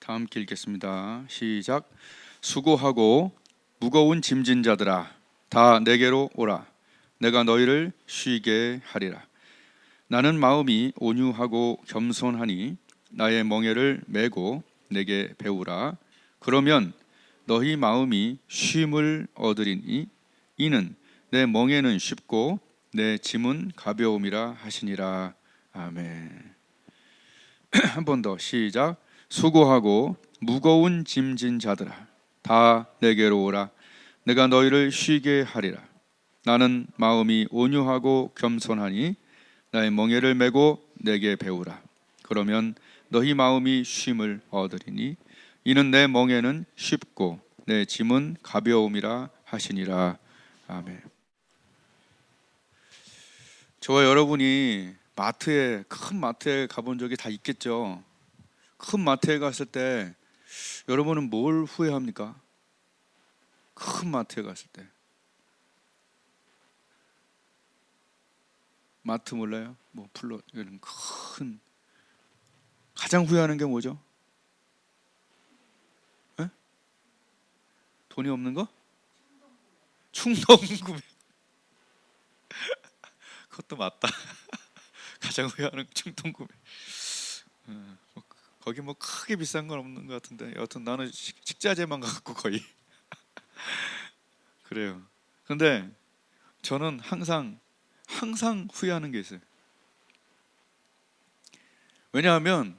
다 함께 읽겠습니다. 시작. 수고하고 무거운 짐진 자들아 다 내게로 오라. 내가 너희를 쉬게 하리라. 나는 마음이 온유하고 겸손하니 나의 멍에를 메고 내게 배우라. 그러면 너희 마음이 쉼을 얻으리니 이는 내 멍에는 쉽고 내 짐은 가벼움이라 하시니라. 아멘. 한 번 더 시작. 수고하고 무거운 짐진 자들아 다 내게로 오라. 내가 너희를 쉬게 하리라. 나는 마음이 온유하고 겸손하니 나의 멍에를 메고 내게 배우라. 그러면 너희 마음이 쉼을 얻으리니 이는 내 멍에는 쉽고 내 짐은 가벼움이라 하시니라. 아멘. 저와 여러분이 마트에 큰 마트에 가본 적이 다 있겠죠. 큰 마트에 갔을 때 여러분은 뭘 후회합니까? 큰 마트에 갔을 때 마트 몰라요? 뭐 풀로 이런 큰 가장 후회하는 게 뭐죠? 에? 돈이 없는 거? 충동 구매. 그것도 맞다. 가장 후회하는 충동 구매. 어, 뭐 거기 뭐 크게 비싼 건 없는 것 같은데 여하튼 나는 식, 식자재만 갖고 거의 그래요. 근데 저는 항상 항상 후회하는 게 있어요. 왜냐하면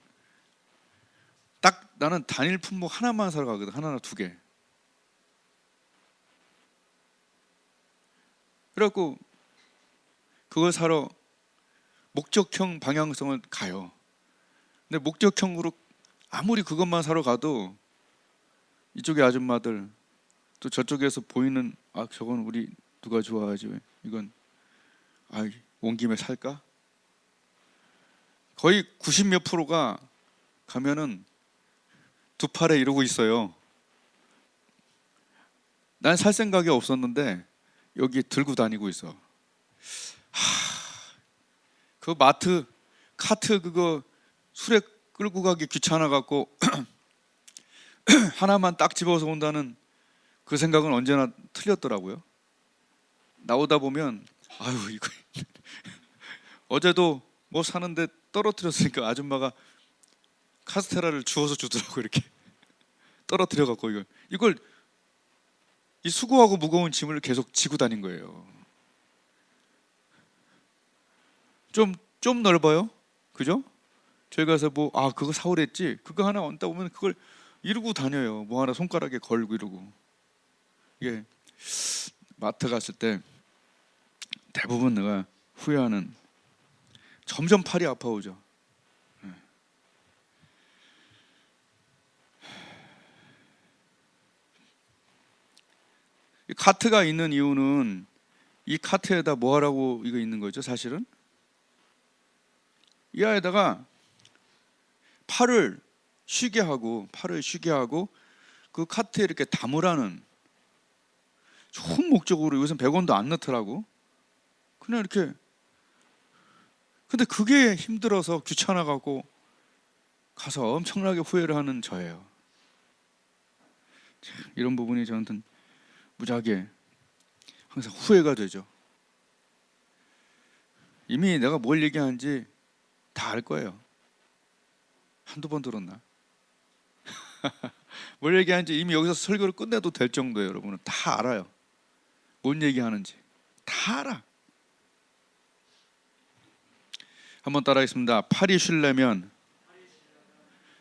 딱 나는 단일 품목 하나만 사러 가거든. 하나나 두 개. 그래갖고 그걸 사러 목적형 방향성을 가요. 근데 목적형으로 아무리 그것만 사러 가도 이쪽의 아줌마들 또 저쪽에서 보이는 아 저건 우리 누가 좋아하지 이건 아온 김에 살까? 거의 90 몇 프로가 가면은 두 팔에 이러고 있어요. 난 살 생각이 없었는데 여기 들고 다니고 있어. 하, 그 마트 카트 그거 술에 끌고 가기 귀찮아 갖고 하나만 딱 집어서 온다는 그 생각은 언제나 틀렸더라고요. 나오다 보면 아유 이거 어제도 뭐 사는데 떨어뜨렸으니까 아줌마가 카스테라를 주워서 주더라고 이렇게 떨어뜨려 갖고 이걸 이걸 이 수고하고 무거운 짐을 계속 지고 다닌 거예요. 좀 좀 넓어요, 그죠? 저희 가서 뭐 아 그거 사오랬지 그거 하나 얹다 보면 그걸 이러고 다녀요. 뭐 하나 손가락에 걸고 이러고 이게 마트 갔을 때 대부분 내가 후회하는 점점 팔이 아파오죠. 카트가 있는 이유는 이 카트에다 뭐 하라고 이거 있는 거죠, 사실은? 이 안에다가 팔을 쉬게 하고 팔을 쉬게 하고 그 카트에 이렇게 담으라는 좋은 목적으로 요새 100원도 안 넣더라고. 그냥 이렇게 근데 그게 힘들어서 귀찮아 갖고 가서 엄청나게 후회를 하는 저예요. 참, 이런 부분이 저한테는 무지하게 항상 후회가 되죠. 이미 내가 뭘 얘기하는지 다 알 거예요. 한두 번 들었나? 뭘 얘기하는지 이미 여기서 설교를 끝내도 될 정도예요, 여러분은 다 알아요. 뭔 얘기하는지 다 알아. 한번 따라하겠습니다. 팔이 쉬려면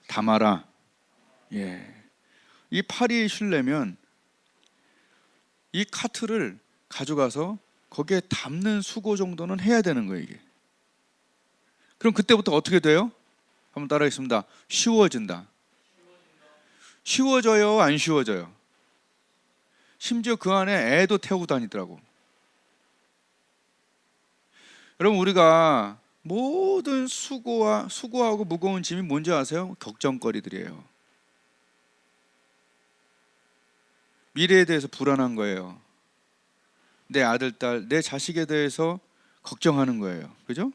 담아라. 예. 이 팔이 쉬려면 이 카트를 가져가서 거기에 담는 수고 정도는 해야 되는 거예요, 이게. 그럼 그때부터 어떻게 돼요? 한번 따라하겠습니다. 쉬워진다. 쉬워져요, 안 쉬워져요? 심지어 그 안에 애도 태우고 다니더라고. 여러분 우리가 모든 수고와 수고하고 무거운 짐이 뭔지 아세요? 걱정거리들이에요. 미래에 대해서 불안한 거예요. 내 아들, 딸, 내 자식에 대해서 걱정하는 거예요. 그죠?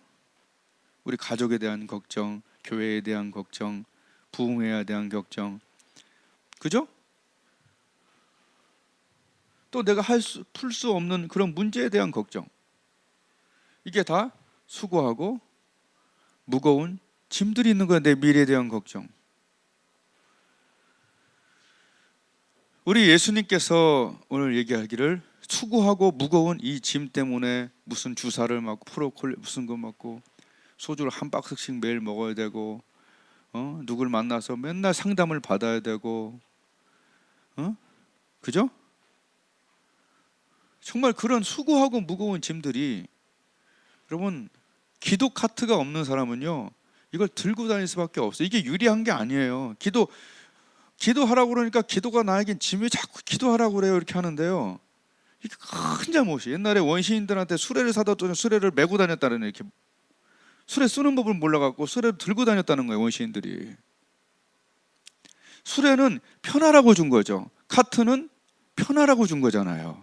우리 가족에 대한 걱정, 교회에 대한 걱정, 부흥회에 대한 걱정. 그죠? 또 내가 할 수 풀 수 없는 그런 문제에 대한 걱정. 이게 다 수고하고 무거운 짐들이 있는 거야. 내 미래에 대한 걱정. 우리 예수님께서 오늘 얘기하기를 수고하고 무거운 이 짐 때문에 무슨 주사를 맞고 프로콜 무슨 거 맞고 소주를 한 박스씩 매일 먹어야 되고 어? 누굴 만나서 맨날 상담을 받아야 되고 어? 그죠? 정말 그런 수고하고 무거운 짐들이 여러분 기도 카트가 없는 사람은요 이걸 들고 다닐 수밖에 없어요. 이게 유리한 게 아니에요. 기도 기도하라고 그러니까 기도가 나에겐 짐이 자꾸 기도하라고 그래요 이렇게 하는데요. 이게 큰 잘못이. 옛날에 원시인들한테 수레를 사다 줬더니 수레를 메고 다녔다는 이렇게 수레 쓰는 법을 몰라갖고 수레를 들고 다녔다는 거예요 원시인들이. 수레는 편하라고 준 거죠. 카트는 편하라고 준 거잖아요.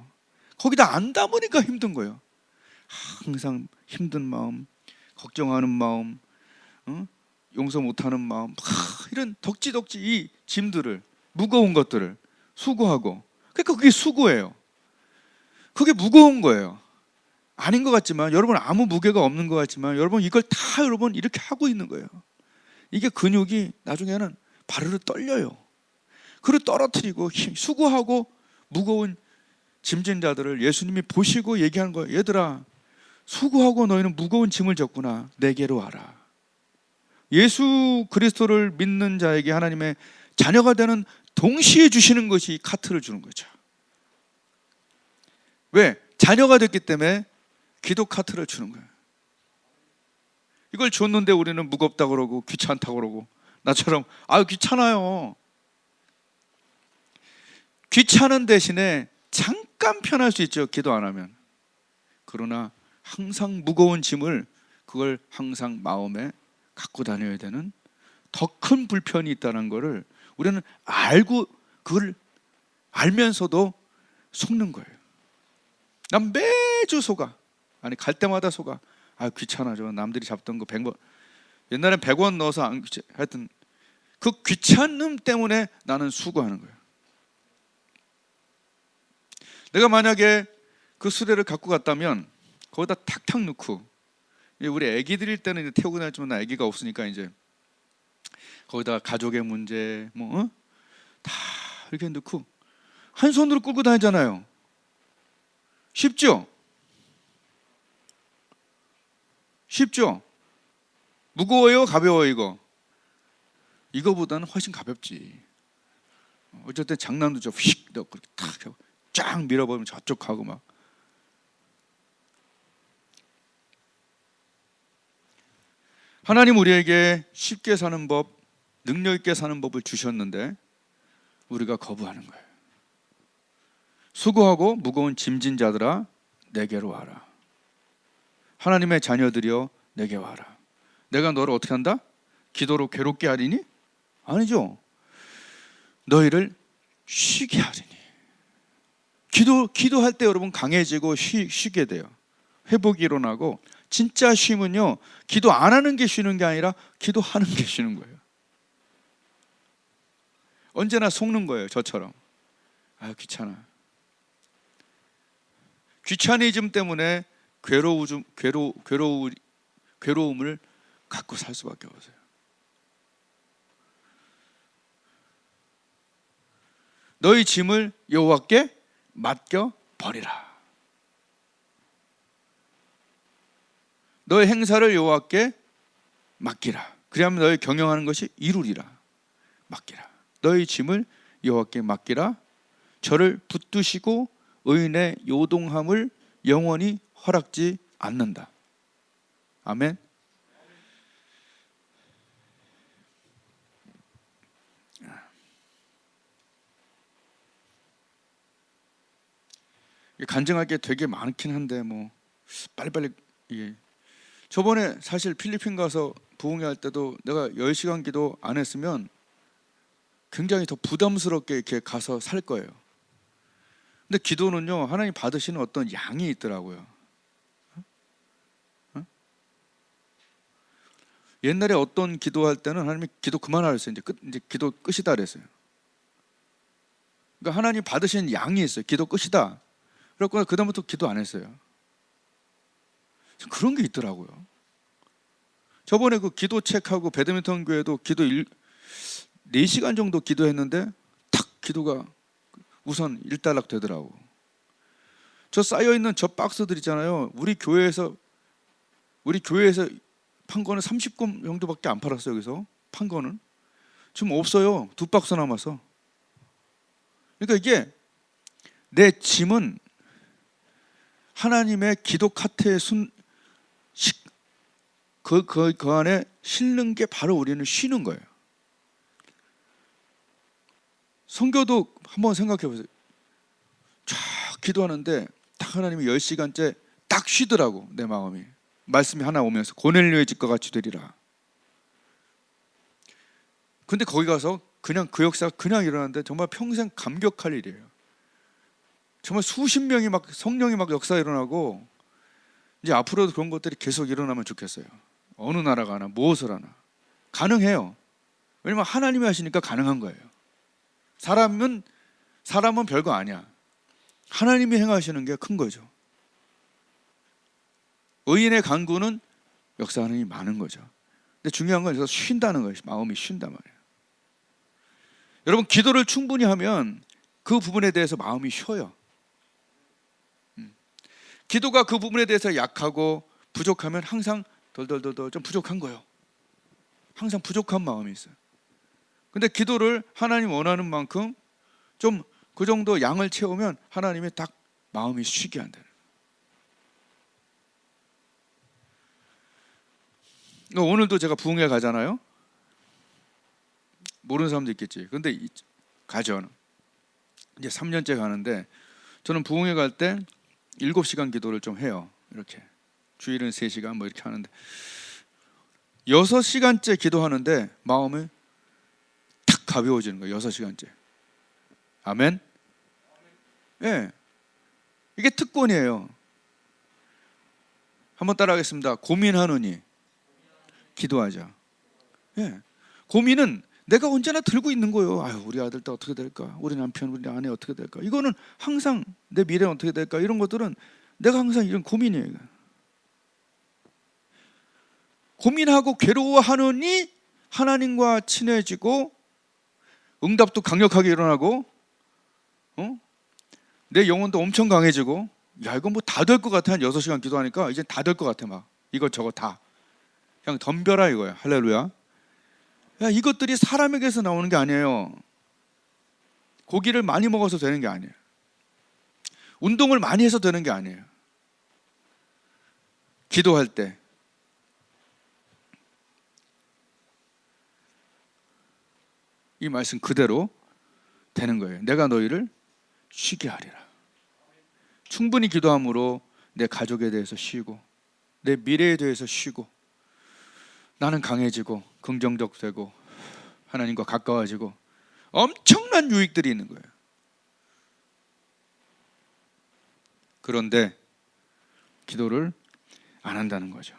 거기다 안 담으니까 힘든 거예요. 항상 힘든 마음, 걱정하는 마음, 어? 용서 못하는 마음, 하, 이런 덕지덕지 이 짐들을 무거운 것들을 수고하고 그러니까 그게 수고예요. 그게 무거운 거예요. 아닌 것 같지만 여러분 아무 무게가 없는 것 같지만 여러분 이걸 다 여러분 이렇게 하고 있는 거예요. 이게 근육이 나중에는 바르르 떨려요. 그리고 떨어뜨리고 힘- 수고하고 무거운 짐진 자들을 예수님이 보시고 얘기하는 거예요. 얘들아 수고하고 너희는 무거운 짐을 졌구나. 내게로 와라. 예수 그리스도를 믿는 자에게 하나님의 자녀가 되는 동시에 주시는 것이 이 카트를 주는 거죠. 왜? 자녀가 됐기 때문에 기도 카트를 주는 거예요. 이걸 줬는데 우리는 무겁다 그러고 귀찮다 그러고 나처럼 아유 귀찮아요. 귀찮은 대신에 잠깐 편할 수 있죠. 기도 안 하면. 그러나 항상 무거운 짐을 그걸 항상 마음에 갖고 다녀야 되는 더 큰 불편이 있다는 것을 우리는 알고 그걸 알면서도 속는 거예요. 난 매주 속아. 아니 갈 때마다 속아. 아 귀찮아져. 남들이 잡던 거 100원. 옛날엔 100원 넣어서 안 귀찮. 하여튼 그 귀찮음 때문에 나는 수고하는 거예요. 내가 만약에 그 수레를 갖고 갔다면 거기다 탁탁 넣고 우리 애기들일 때는 이제 태우고 다녔지만 나 애기가 없으니까 이제 거기다 가족의 문제 뭐다 이렇게 넣고 한 손으로 끌고 다니잖아요. 쉽죠? 쉽죠? 무거워요, 가벼워요 이거? 이거보다는 훨씬 가볍지. 어쨌든 장난도 좀 휙 넣고 이렇게 탁 하고 쫙 밀어버리면 저쪽 가고 막. 하나님 우리에게 쉽게 사는 법, 능력 있게 사는 법을 주셨는데 우리가 거부하는 거예요. 수고하고 무거운 짐진 자들아 내게로 와라. 하나님의 자녀들이여 내게 와라. 내가 너를 어떻게 한다? 기도로 괴롭게 하리니? 아니죠. 너희를 쉬게 하리니. 기도 기도할 때 여러분 강해지고 쉬, 쉬게 돼요. 회복이 일어나고 진짜 쉼은요. 기도 안 하는 게 쉬는 게 아니라 기도하는 게 쉬는 거예요. 언제나 속는 거예요. 저처럼. 아 귀찮아. 귀차니즘 때문에 괴로우 괴로 괴로우 괴로움을 갖고 살 수밖에 없어요. 너희 짐을 여호와께 맡겨 버리라. 너의 행사를 여호와께 맡기라. 그리하면 너희 경영하는 것이 이루리라. 맡기라. 너희 짐을 여호와께 맡기라. 저를 붙드시고 의인의 요동함을 영원히 허락지 않는다. 아멘. 간증할 게 되게 많긴 한데 뭐 빨리빨리 예. 저번에 사실 필리핀 가서 부흥회 할 때도 내가 10시간 기도 안 했으면 굉장히 더 부담스럽게 이렇게 가서 살 거예요. 근데 기도는요 하나님 받으시는 어떤 양이 있더라고요. 옛날에 어떤 기도할 때는 하나님이 기도 그만하랬어요. 이제 끝 이제 기도 끝이다 그랬어요. 그러니까 하나님 받으신 양이 있어요. 기도 끝이다. 그래서 그다음부터 기도 안 했어요. 그런 게 있더라고요. 저번에 그 기도 책하고 배드민턴 교회도 기도 일, 4시간 정도 기도했는데 탁 기도가 우선 일단락 되더라고. 저 쌓여 있는 저 박스들 있잖아요. 우리 교회에서 우리 교회에서 판 거는 30권 정도밖에 안 팔았어요. 여기서 판 거는 지금 없어요. 두 박스 남아서. 그러니까 이게 내 짐은 하나님의 기도 카트의 순, 식, 그, 그, 그 안에 실는 게 바로 우리는 쉬는 거예요. 성교도 한번 생각해 보세요. 쫙 기도하는데 딱 하나님이 10시간째 딱 쉬더라고 내 마음이. 말씀이 하나 오면서 고넬료의 집과 같이 되리라. 근데 거기 가서 그냥 그 역사가 그냥 일어났는데 정말 평생 감격할 일이에요. 정말 수십 명이 막 성령이 막 역사 일어나고 이제 앞으로도 그런 것들이 계속 일어나면 좋겠어요. 어느 나라가 하나 무엇을 하나 가능해요. 왜냐면 하나님이 하시니까 가능한 거예요. 사람은 사람은 별거 아니야. 하나님이 행하시는 게 큰 거죠. 의인의 간구는 역사하는 이 많은 거죠. 근데 중요한 건 쉰다는 거예요. 마음이 쉰단 말이에요. 여러분 기도를 충분히 하면 그 부분에 대해서 마음이 쉬어요. 음. 기도가 그 부분에 대해서 약하고 부족하면 항상 덜덜덜덜 좀 부족한 거예요. 항상 부족한 마음이 있어요. 근데 기도를 하나님 원하는 만큼 좀 그 정도 양을 채우면 하나님이 딱 마음이 쉬게 한다는. 거예요. 오늘도 제가 부흥회 가잖아요. 모르는 사람도 있겠지. 근데 이- 가죠. 이제 3년째 가는데 저는 부흥회 갈 때 7시간 기도를 좀 해요. 이렇게. 주일은 3시간 뭐 이렇게 하는데 6시간째 기도하는데 마음이 탁 가벼워지는 거예요. 6시간째. 아멘. 예. 이게 특권이에요. 한번 따라하겠습니다. 고민하느니 기도하자. 예. 고민은 내가 언제나 들고 있는 거예요. 아유, 우리 아들 때 어떻게 될까? 우리 남편, 우리 아내 어떻게 될까? 이거는 항상 내 미래는 어떻게 될까? 이런 것들은 내가 항상 이런 고민이에요. 고민하고 괴로워하느니 하나님과 친해지고 응답도 강력하게 일어나고 어? 내 영혼도 엄청 강해지고 야 이거 뭐다 될 것 같아 한 6시간 기도하니까 이제 다 될 것 같아 막 이것저것 다 그냥 덤벼라 이거야 할렐루야. 야 이것들이 사람에게서 나오는 게 아니에요. 고기를 많이 먹어서 되는 게 아니에요. 운동을 많이 해서 되는 게 아니에요. 기도할 때. 이 말씀 그대로 되는 거예요. 내가 너희를 쉬게 하리라. 충분히 기도함으로 내 가족에 대해서 쉬고 내 미래에 대해서 쉬고 나는 강해지고 긍정적 되고 하나님과 가까워지고 엄청난 유익들이 있는 거예요. 그런데 기도를 안 한다는 거죠.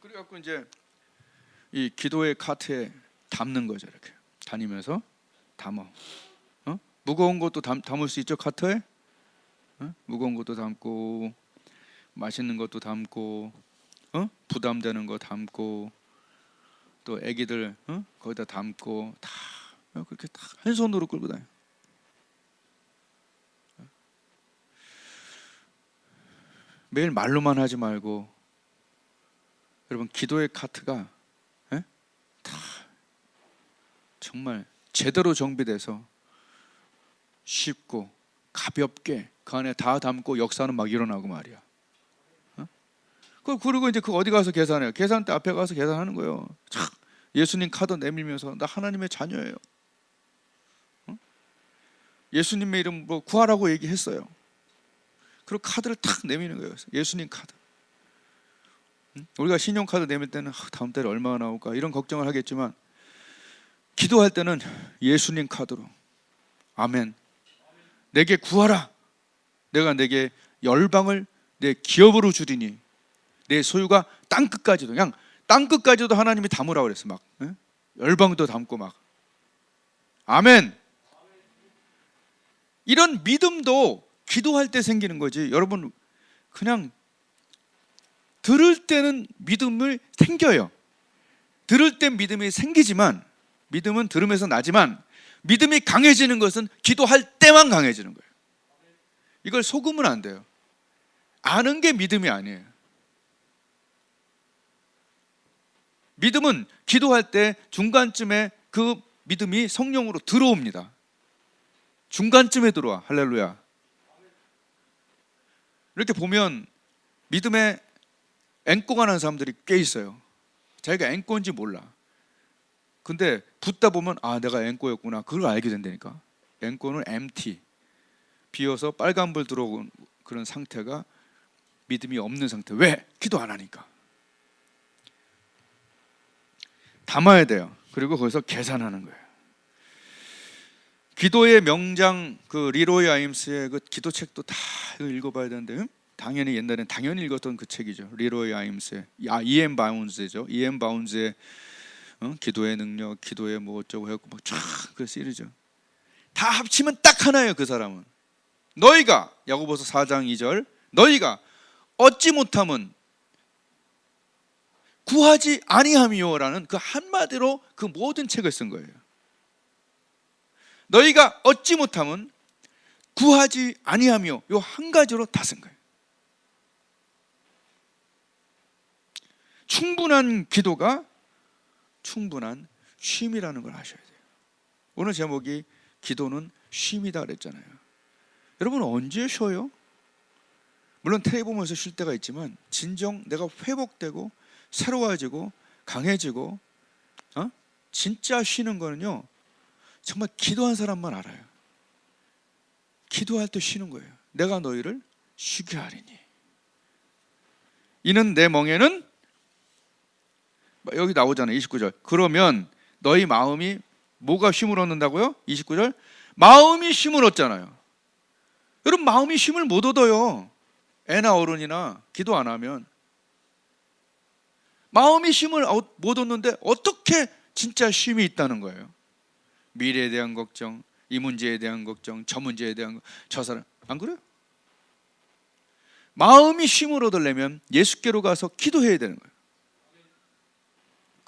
그래갖고 이제 이 기도의 카트에 담는 거죠 이렇게 다니면서 담어 어? 무거운 것도 담, 담을 수 있죠 카트에 어? 무거운 것도 담고 맛있는 것도 담고 어? 부담되는 거 담고 또 아기들 어? 거기다 담고 다 어, 그렇게 다 한 손으로 끌고 다녀. 어? 매일 말로만 하지 말고 여러분 기도의 카트가 예? 다 정말 제대로 정비돼서 쉽고 가볍게 그 안에 다 담고 역사는 막 일어나고 말이야. 어? 그 그리고 이제 그 어디 가서 계산해요. 계산대 앞에 가서 계산하는 거예요. 참 예수님 카드 내밀면서 나 하나님의 자녀예요. 어? 예수님의 이름으로 구하라고 얘기했어요. 그리고 카드를 탁 내미는 거예요. 예수님 카드. 응? 우리가 신용카드 내밀 때는 아, 다음 달에 얼마가 나올까 이런 걱정을 하겠지만 기도할 때는 예수님 카드로 아멘 내게 구하라. 내가 내게 열방을 내 기업으로 주리니 내 소유가 땅 끝까지도 그냥 땅 끝까지도 하나님이 담으라고 그랬어 막 예? 열방도 담고 막. 아멘. 이런 믿음도 기도할 때 생기는 거지. 여러분 그냥 들을 때는 믿음을 생겨요. 들을 땐 믿음이 생기지만 믿음은 들음에서 나지만 믿음이 강해지는 것은 기도할 때만 강해지는 거예요 이걸 속으면 안 돼요 아는 게 믿음이 아니에요 믿음은 기도할 때 중간쯤에 그 믿음이 성령으로 들어옵니다. 중간쯤에 들어와. 할렐루야. 이렇게 보면 믿음에 앵꼬가 난 사람들이 꽤 있어요. 자기가 앵꼬인지 몰라. 근데 붙다 보면 아 내가 앵꼬였구나. 그걸 알게 된다니까. 앵꼬는 MT. 비어서 빨간불 들어온 그런 상태가 믿음이 없는 상태. 왜? 기도 안 하니까. 담아야 돼요. 그리고 거기서 계산하는 거예요. 기도의 명장 그 리로이 아임스의 그 기도책도 다 읽어봐야 되는데 음? 당연히 옛날엔 당연히 읽었던 그 책이죠. 리로이 아임스의 아 이엠 바운즈죠. 이엠 바운즈의 어? 기도의 능력, 기도의 뭐 어쩌고 해갖고 막쫙그 시리즈 다 합치면 딱 하나예요. 그 사람은 너희가 야고보서 4장 2절 너희가 얻지 못함은 구하지 아니함이요라는 그 한마디로 그 모든 책을 쓴 거예요. 너희가 얻지 못함은 구하지 아니함이요. 요한 가지로 다 쓴 거예요. 충분한 기도가 충분한 쉼이라는 걸 아셔야 돼요. 오늘 제목이 기도는 쉼이다 그랬잖아요. 여러분 언제 쉬어요? 물론 텔레 보면서 쉴 때가 있지만 진정 내가 회복되고 새로워지고 강해지고 어? 진짜 쉬는 거는요 정말 기도한 사람만 알아요 기도할 때 쉬는 거예요 내가 너희를 쉬게 하리니 이는 내 멍에는 여기 나오잖아요 29절 그러면 너희 마음이 뭐가 쉼을 얻는다고요? 29절 마음이 쉼을 얻잖아요 여러분 마음이 쉼을 못 얻어요 애나 어른이나 기도 안 하면 마음이 쉼을 못 얻는데 어떻게 진짜 쉼이 있다는 거예요? 미래에 대한 걱정, 이 문제에 대한 걱정, 저 문제에 대한 저 사람 안 그래요? 마음이 쉼을 얻으려면 예수께로 가서 기도해야 되는 거예요.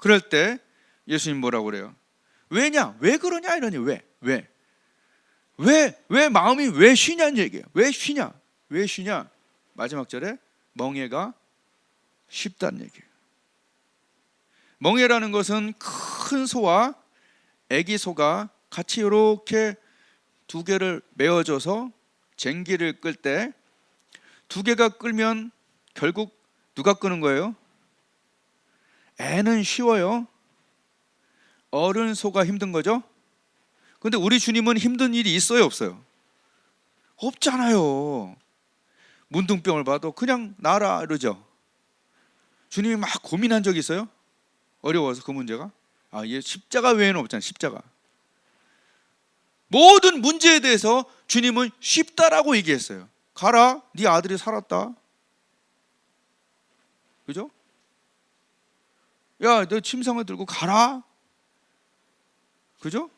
그럴 때 예수님 뭐라고 그래요? 왜냐? 왜 그러냐 이러니 왜? 왜? 왜? 왜 마음이 왜 쉬냐는 얘기예요. 왜 쉬냐? 왜 쉬냐? 마지막 절에 멍해가 쉽다는 얘기예요. 멍에라는 것은 큰 소와 애기 소가 같이 이렇게 두 개를 메어줘서 쟁기를 끌 때 두 개가 끌면 결국 누가 끄는 거예요? 애는 쉬워요. 어른 소가 힘든 거죠? 근데 우리 주님은 힘든 일이 있어요, 없어요? 없잖아요. 문둥병을 봐도 그냥 나라 이러죠. 주님이 막 고민한 적 있어요? 어려워서 그 문제가 아, 얘 십자가 외에는 없잖아요. 십자가. 모든 문제에 대해서 주님은 쉽다라고 얘기했어요. 가라, 네 아들이 살았다. 그죠? 야, 너 침상을 들고 가라. 그죠?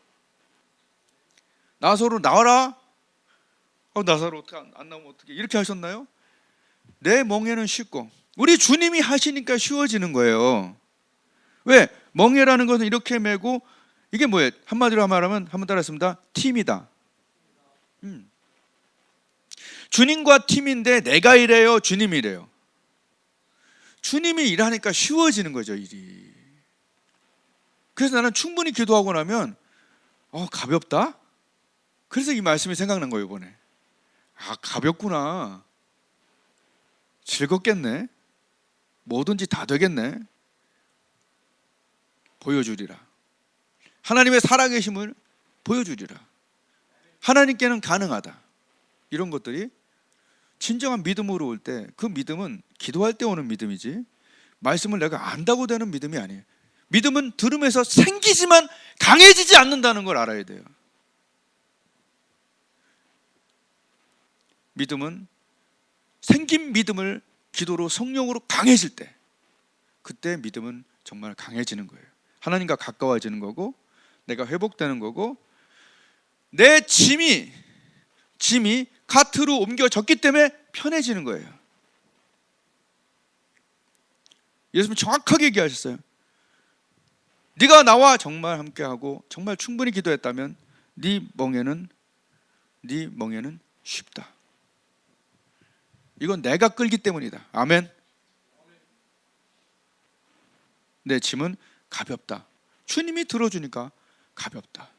나사로 나와라. 어, 나사로 어떻게 안, 안 나오면 어떻게 이렇게 하셨나요? 내 멍에는 쉽고 우리 주님이 하시니까 쉬워지는 거예요. 왜? 멍해라는 것은 이렇게 매고 이게 뭐예요? 한마디로 말하면 한번 따라했습니다. 팀이다. 음. 주님과 팀인데 내가 이래요, 주님이 래요 주님이 일하니까 쉬워지는 거죠, 일이. 그래서 나는 충분히 기도하고 나면 어, 가볍다? 그래서 이 말씀이 생각난 거예요, 이번에. 아, 가볍구나. 즐겁겠네. 뭐든지 다 되겠네. 보여주리라. 하나님의 살아계심을 보여주리라. 하나님께는 가능하다. 이런 것들이 진정한 믿음으로 올 때 그 믿음은 기도할 때 오는 믿음이지 말씀을 내가 안다고 되는 믿음이 아니에요. 믿음은 들음에서 생기지만 강해지지 않는다는 걸 알아야 돼요. 믿음은 생긴 믿음을 기도로 성령으로 강해질 때 그때 믿음은 정말 강해지는 거예요. 하나님과 가까워지는 거고 내가 회복되는 거고 내 짐이 짐이 카트로 옮겨졌기 때문에 편해지는 거예요. 예수님 정확하게 얘기하셨어요. 네가 나와 정말 함께하고 정말 충분히 기도했다면 네 멍에는 네 멍에는 쉽다. 이건 내가 끌기 때문이다. 아멘. 내 짐은 가볍다. 주님이 들어주니까 가볍다.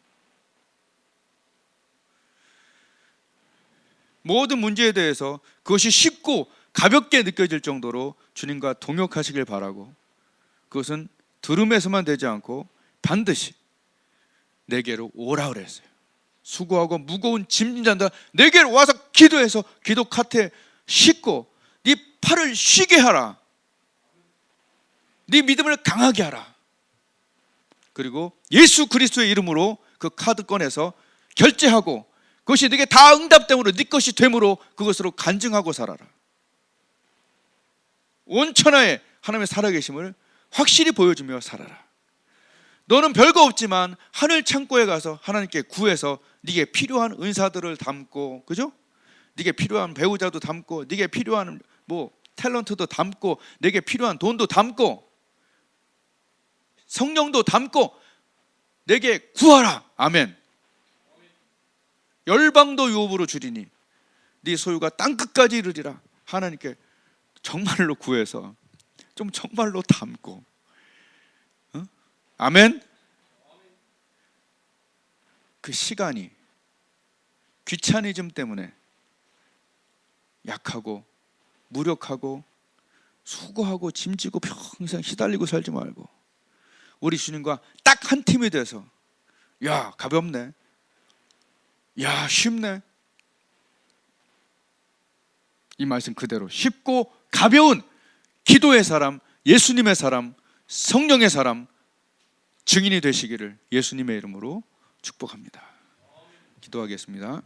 모든 문제에 대해서 그것이 쉽고 가볍게 느껴질 정도로 주님과 동역하시길 바라고 그것은 들음에서만 되지 않고 반드시 내게로 오라 그랬어요. 수고하고 무거운 짐진다 내게로 와서 기도해서 기도 카트에 싣고 네 팔을 쉬게 하라. 네 믿음을 강하게 하라. 그리고 예수 그리스도의 이름으로 그 카드 꺼내서 결제하고 그것이 네게 다 응답됨으로 네 것이 됨으로 그것으로 간증하고 살아라. 온천하에 하나님의 살아계심을 확실히 보여주며 살아라. 너는 별거 없지만 하늘 창고에 가서 하나님께 구해서 네게 필요한 은사들을 담고 그죠? 네게 필요한 배우자도 담고 네게 필요한 뭐 탤런트도 담고 네게 필요한 돈도 담고 성령도 담고 내게 구하라. 아멘. 열방도 유업으로 주리니 네 소유가 땅 끝까지 이르리라. 하나님께 정말로 구해서 좀 정말로 담고 어? 아멘. 그 시간이 귀차니즘 때문에 약하고 무력하고 수고하고 짐지고 평생 시달리고 살지 말고 우리 주님과 딱 한 팀이 돼서 야 가볍네 야 쉽네. 이 말씀 그대로 쉽고 가벼운 기도의 사람 예수님의 사람 성령의 사람 증인이 되시기를 예수님의 이름으로 축복합니다. 기도하겠습니다